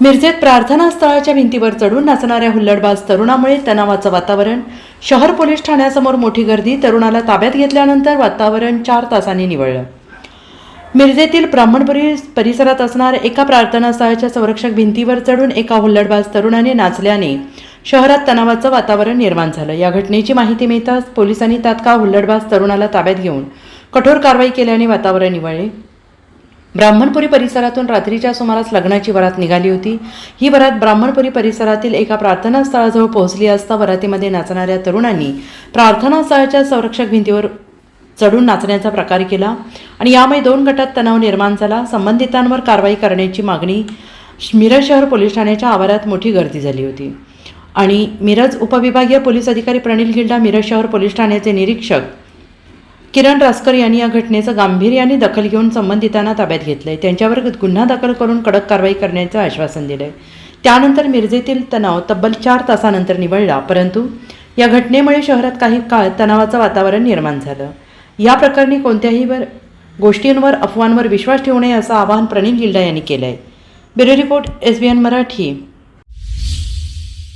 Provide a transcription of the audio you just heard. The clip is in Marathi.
मिरजेत प्रार्थना स्थळाच्या भिंतीवर चढून नाचणाऱ्या हुल्लडबाज तरुणामुळे तणावाचं वातावरण. शहर पोलीस ठाण्यासमोर मोठी गर्दी तरुणाला ताब्यात घेतल्यानंतर वातावरण चार तासांनी निवळलं. मिरजेतील ब्राह्मणपुरी परिसरात असणाऱ्या एका प्रार्थना स्थळाच्या संरक्षक भिंतीवर चढून एका हुल्लडबाज तरुणाने नाचल्याने शहरात तणावाचं वातावरण निर्माण झालं. या घटनेची माहिती मिळताच पोलिसांनी तात्काळ हुल्लडबाज तरुणाला ताब्यात घेऊन कठोर कारवाई केल्याने वातावरण निवळले. ब्राह्मणपुरी परिसरातून रात्रीच्या सुमारास लग्नाची वरात निघाली होती. ही वरात ब्राह्मणपुरी परिसरातील एका प्रार्थना स्थळाजवळ पोहोचली असता वरातीमध्ये नाचणाऱ्या तरुणांनी प्रार्थना स्थळाच्या संरक्षक भिंतीवर चढून नाचण्याचा प्रकार केला आणि यामुळे दोन गटात तणाव निर्माण झाला. संबंधितांवर कारवाई करण्याची मागणी मिरज शहर पोलीस ठाण्याच्या आवारात मोठी गर्दी झाली होती. आणि मिरज उपविभागीय पोलीस अधिकारी प्रणिल गिल्डा मिरज शहर पोलीस ठाण्याचे निरीक्षक किरण रासकर यांनी या घटनेचं गांभीर्याने दखल घेऊन संबंधितांना ताब्यात घेतलंय. त्यांच्यावर गुन्हा दाखल करून कडक कारवाई करण्याचं आश्वासन दिलंय. त्यानंतर मिरजेतील तणाव तब्बल चार तासानंतर निवळला परंतु या घटनेमुळे शहरात काही काळ तणावाचं वातावरण निर्माण झालं. या प्रकरणी कोणत्याही वर गोष्टींवर अफवांवर विश्वास ठेवू नये असं आवाहन प्रणील गिल्डा यांनी केलं आहे bureau report S B N Marathi.